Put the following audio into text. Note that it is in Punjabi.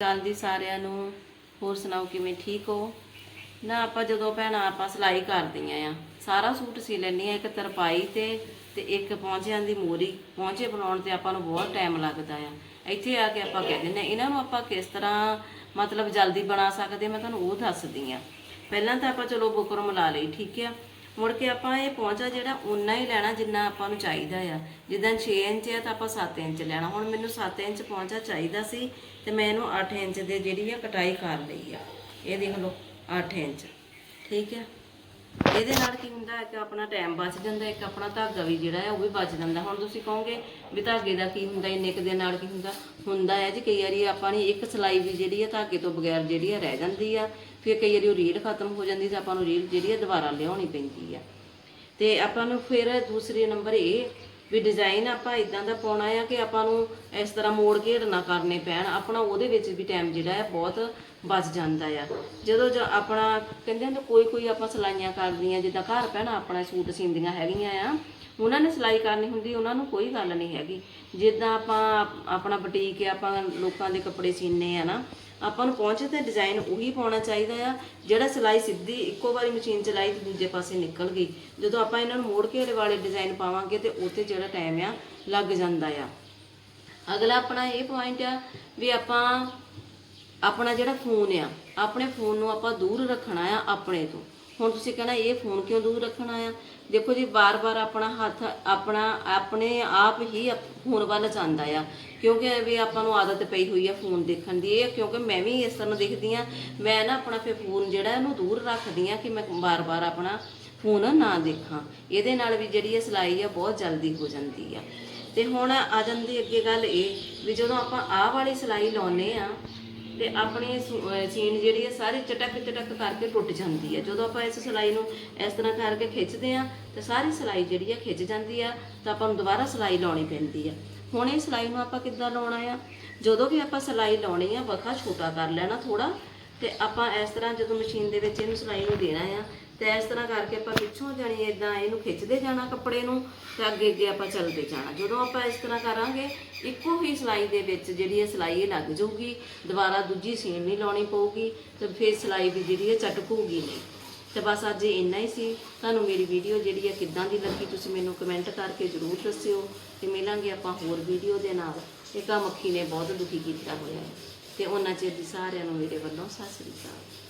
ਗੱਲ ਦੀ ਸਾਰਿਆਂ ਨੂੰ ਹੋਰ ਸੁਣਾਓ ਕਿਵੇਂ ਠੀਕ ਹੋ? ਨਾ ਆਪਾਂ ਜਦੋਂ ਭੈਣਾਂ ਆਪਾਂ ਸਿਲਾਈ ਕਰਦੀਆਂ ਆ ਸਾਰਾ ਸੂਟ ਸੀ ਲੈਂਦੀ ਆ ਇੱਕ ਤਰਪਾਈ ਤੇ ਤੇ ਇੱਕ ਪੌਂਚਿਆਂ ਦੀ ਮੋਰੀ। ਪੌਂਚੇ ਬਣਾਉਣ ਤੇ ਆਪਾਂ ਨੂੰ ਬਹੁਤ ਟਾਈਮ ਲੱਗਦਾ ਆ। ਇੱਥੇ ਆ ਕੇ ਆਪਾਂ ਕਹਿ ਦਿੰਦੇ ਹਾਂ, ਇਹਨਾਂ ਨੂੰ ਆਪਾਂ ਕਿਸ ਤਰ੍ਹਾਂ ਮਤਲਬ ਜਲਦੀ ਬਣਾ ਸਕਦੇ ਮੈਂ ਤੁਹਾਨੂੰ ਉਹ ਦੱਸਦੀ ਆ। ਪਹਿਲਾਂ ਤਾਂ ਆਪਾਂ ਚਲੋ ਬੁਕਰਮ ਲਾ ਲਈ ਠੀਕ ਆ? ਮੁੜ ਕੇ ਆਪਾਂ ਇਹ ਪਹੁੰਚਾ ਜਿਹੜਾ ਉਨਾ ਹੀ ਲੈਣਾ ਜਿੰਨਾ ਆਪਾਂ ਨੂੰ ਚਾਹੀਦਾ ਆ। ਜਿੱਦਾਂ 6 ਇੰਚ ਆ ਤਾਂ ਆਪਾਂ 7 ਇੰਚ ਲੈਣਾ। ਹੁਣ ਮੈਨੂੰ 7 ਇੰਚ ਪਹੁੰਚਾ ਚਾਹੀਦਾ ਸੀ ਤੇ ਮੈਂ ਇਹਨੂੰ 8 ਇੰਚ ਦੇ ਜਿਹੜੀ ਆ ਕਟਾਈ ਕਰ ਲਈ ਆ। ਇਹ ਦੇਖ ਲਓ 8 ਇੰਚ। ਠੀਕ ਹੈ ਇਹਦੇ ਨਾਲ ਕੀ ਹੁੰਦਾ ਹੈ ਕਿ ਆਪਣਾ ਟਾਈਮ ਬਚ ਜਾਂਦਾ ਇੱਕ ਆਪਣਾ ਧਾਗਾ ਵੀ ਜਿਹੜਾ ਹੈ ਉਹ ਵੀ ਬਚ ਜਾਂਦਾ। ਹੁਣ ਤੁਸੀਂ ਕਹੋਗੇ ਵੀ ਧਾਗੇ ਦਾ ਕੀ ਹੁੰਦਾ, ਇੰਨੇ ਕੁ ਦੇ ਨਾਲ ਕੀ ਹੁੰਦਾ? ਹੁੰਦਾ ਹੈ ਜੀ, ਕਈ ਵਾਰੀ ਆਪਾਂ ਨੇ ਇੱਕ ਸਲਾਈ ਵੀ ਜਿਹੜੀ ਹੈ ਧਾਗੇ ਤੋਂ ਬਗੈਰ ਜਿਹੜੀ ਹੈ ਰਹਿ ਜਾਂਦੀ ਆ, ਫਿਰ ਕਈ ਵਾਰੀ ਉਹ ਰੀਲ ਖਤਮ ਹੋ ਜਾਂਦੀ ਤੇ ਆਪਾਂ ਨੂੰ ਰੀਲ ਜਿਹੜੀ ਹੈ ਦੁਬਾਰਾ ਲਿਆਉਣੀ ਪੈਂਦੀ ਆ। ਤੇ ਆਪਾਂ ਨੂੰ ਫਿਰ ਦੂਸਰੇ ਨੰਬਰ ਇਹ ਵੀ ਡਿਜ਼ਾਈਨ ਆਪਾਂ ਇਦਾਂ ਦਾ ਪਾਉਣਾ ਆ ਕਿ ਆਪਾਂ ਨੂੰ ਇਸ ਤਰ੍ਹਾਂ ਮੋੜ ਘੇੜ ਨਾ ਕਰਨੇ ਪੈਣ, ਆਪਣਾ ਉਹਦੇ ਵਿੱਚ ਵੀ ਟਾਈਮ ਜਿਹੜਾ ਹੈ ਬਹੁਤ ਬਚ ਜਾਂਦਾ ਆ। ਜਦੋਂ ਆਪਣਾ, ਕਹਿੰਦੇ ਹੁੰਦੇ ਕੋਈ ਕੋਈ ਆਪਾਂ ਸਲਾਈਆਂ ਕਰਦੀਆਂ, ਜਿੱਦਾਂ ਘਰ ਪਹਿਣਾ ਆਪਣਾ ਸੂਟ ਸੀਂਦੀਆਂ ਹੈਗੀਆਂ ਆ ਉਹਨਾਂ ਨੇ ਸਿਲਾਈ ਕਰਨੀ ਹੁੰਦੀ, ਉਹਨਾਂ ਨੂੰ ਕੋਈ ਗੱਲ ਨਹੀਂ ਹੈਗੀ। ਜਿੱਦਾਂ ਆਪਾਂ ਆਪਣਾ ਬੁਟੀਕ ਹੈ ਆਪਾਂ ਲੋਕਾਂ ਦੇ ਕੱਪੜੇ ਸੀਨੇ ਆ ਨਾ, ਆਪਾਂ ਨੂੰ ਪਹੁੰਚੇ ਤੇ ਡਿਜ਼ਾਈਨ ਉਹੀ ਪਾਉਣਾ ਚਾਹੀਦਾ ਆ, ਜਿਹੜਾ ਸਿਲਾਈ ਸਿੱਧੀ ਇੱਕੋ ਵਾਰੀ ਮਸ਼ੀਨ ਚਲਾਈ ਤੇ ਦੂਜੇ ਪਾਸੇ ਨਿਕਲ ਗਈ। ਜਦੋਂ ਆਪਾਂ ਇਹਨਾਂ ਨੂੰ ਮੋੜ ਘੇਰੇ ਵਾਲੇ ਡਿਜ਼ਾਈਨ ਪਾਵਾਂਗੇ ਤੇ ਉੱਤੇ ਜਿਹੜਾ ਟਾਈਮ ਆ, ਲੱਗ ਜਾਂਦਾ ਆ। ਅਗਲਾ ਆਪਣਾ ਇਹ ਪੁਆਇੰਟ ਆ ਵੀ ਆਪਾਂ ਆਪਣਾ ਜਿਹੜਾ ਫੋਨ ਆ, ਆਪਣੇ ਫੋਨ ਨੂੰ ਆਪਾਂ ਦੂਰ ਰੱਖਣਾ ਆ ਆਪਣੇ ਤੋਂ। ਹੁਣ ਤੁਸੀਂ ਕਹਿਣਾ ਇਹ ਫੋਨ ਕਿਉਂ ਦੂਰ ਰੱਖਣਾ ਆ? ਦੇਖੋ ਜੀ ਬਾਰ-ਬਾਰ ਆਪਣਾ ਹੱਥ, ਆਪਣਾ, ਆਪਣੇ ਆਪ ਹੀ ਫੋਨ ਵੱਲ ਜਾਂਦਾ ਆ। ਕਿਉਂਕਿ ਵੀ ਆਪਾਂ ਨੂੰ ਆਦਤ ਪਈ ਹੋਈ ਆ ਫੋਨ ਦੇਖਣ ਦੀ, ਇਹ ਕਿਉਂਕਿ ਮੈਂ ਵੀ ਇਸ ਤਰ੍ਹਾਂ ਦੇਖਦੀ ਆ। ਮੈਂ ਨਾ ਆਪਣਾ ਫਿਰ ਫੋਨ ਜਿਹੜਾ ਇਹਨੂੰ ਦੂਰ ਰੱਖਦੀ ਆ ਕਿ ਮੈਂ ਬਾਰ-ਬਾਰ ਆਪਣਾ ਫੋਨ ਨਾ ਦੇਖਾਂ। ਇਹਦੇ ਨਾਲ ਵੀ ਜਿਹੜੀ ਇਹ ਸਿਲਾਈ ਆ, ਬਹੁਤ ਜਲਦੀ ਹੋ ਜਾਂਦੀ ਆ। ਤੇ ਹੁਣ ਆ ਜਾਂਦੀ ਅੱਗੇ ਗੱਲ ਇਹ, ਵੀ ਜਦੋਂ ਆਪਾਂ ਆਹ ਵਾਲੀ ਸਿਲਾਈ ਲਾਉਨੇ ਆ ਤੇ ਆਪਣੀ ਸੂ- ਸੀਨ ਜਿਹੜੀ ਹੈ ਸਾਰੀ ਚਟਕ ਚਟਕ ਕਰਕੇ ਟੁੱਟ ਜਾਂਦੀ ਹੈ। ਜਦੋਂ ਆਪਾਂ ਇਸ ਸਿਲਾਈ ਨੂੰ ਇਸ ਤਰ੍ਹਾਂ ਕਰਕੇ ਖਿੱਚਦੇ ਆ ਤੇ ਸਾਰੀ ਸਿਲਾਈ ਜਿਹੜੀ ਹੈ ਖਿੱਚ ਜਾਂਦੀ ਆ ਤਾਂ ਆਪਾਂ ਨੂੰ ਦੁਬਾਰਾ ਸਿਲਾਈ ਲਾਉਣੀ ਪੈਂਦੀ ਆ ਹੁਣ ਇਹ ਸਿਲਾਈ ਨੂੰ ਆਪਾਂ ਕਿੱਦਾਂ ਲਾਉਣਾ ਆ ਜਦੋਂ ਵੀ ਆਪਾਂ ਸਿਲਾਈ ਲਾਉਣੀ ਆ ਵਖਾ ਛੋਟਾ ਕਰ ਲੈਣਾ ਥੋੜਾ ਤੇ ਆਪਾਂ ਇਸ ਤਰ੍ਹਾਂ ਜਦੋਂ ਮਸ਼ੀਨ ਦੇ ਵਿੱਚ ਇਹਨੂੰ ਸਿਲਾਈ ਨੂੰ ਦੇਣਾ ਆ ਤੇ ਇਸ ਤਰ੍ਹਾਂ ਕਰਕੇ ਆਪਾਂ ਪਿੱਛੋਂ ਜਾਣੀ ਇਦਾਂ ਇਹਨੂੰ ਖਿੱਚਦੇ ਜਾਣਾ ਕੱਪੜੇ ਨੂੰ ਤੇ ਅੱਗੇ ਅੱਗੇ ਆਪਾਂ ਚੱਲਦੇ ਜਾਣਾ। ਜਦੋਂ ਆਪਾਂ ਇਸ ਤਰ੍ਹਾਂ ਕਰਾਂਗੇ, ਇੱਕੋ ਹੀ ਸਿਲਾਈ ਦੇ ਵਿੱਚ ਜਿਹੜੀ ਇਹ ਸਿਲਾਈ ਇਹ ਲੱਗ ਜਾਊਗੀ, ਦੁਬਾਰਾ ਦੂਜੀ ਸੀਨ ਨਹੀਂ ਲਾਉਣੀ ਪਊਗੀ ਤੇ ਫਿਰ ਸਿਲਾਈ ਵੀ ਜਿਹੜੀ ਹੈ ਚਟਕੂਗੀ ਨਹੀਂ। ਤੇ ਬਸ ਅੱਜ ਇੰਨਾ ਹੀ ਸੀ। ਤੁਹਾਨੂੰ ਮੇਰੀ ਵੀਡੀਓ ਜਿਹੜੀ ਹੈ ਕਿੱਦਾਂ ਦੀ ਲੱਗੀ ਤੁਸੀਂ ਮੈਨੂੰ ਕਮੈਂਟ ਕਰਕੇ ਜ਼ਰੂਰ ਦੱਸਿਓ ਤੇ ਮਿਲਾਂਗੇ ਆਪਾਂ ਹੋਰ ਵੀਡੀਓ ਦੇ ਨਾਲ। ਇਹ ਤਾਂ ਮੱਖੀ ਨੇ ਬਹੁਤ ਦੁਖੀ ਕੀਤਾ ਹੋਇਆ ਹੈ। ਤੇ ਉਹਨਾਂ ਚਿਰ ਦੀ ਸਾਰਿਆਂ ਨੂੰ ਮੇਰੇ ਵੱਲੋਂ ਸਤਿ ਸ੍ਰੀ ਅਕਾਲ।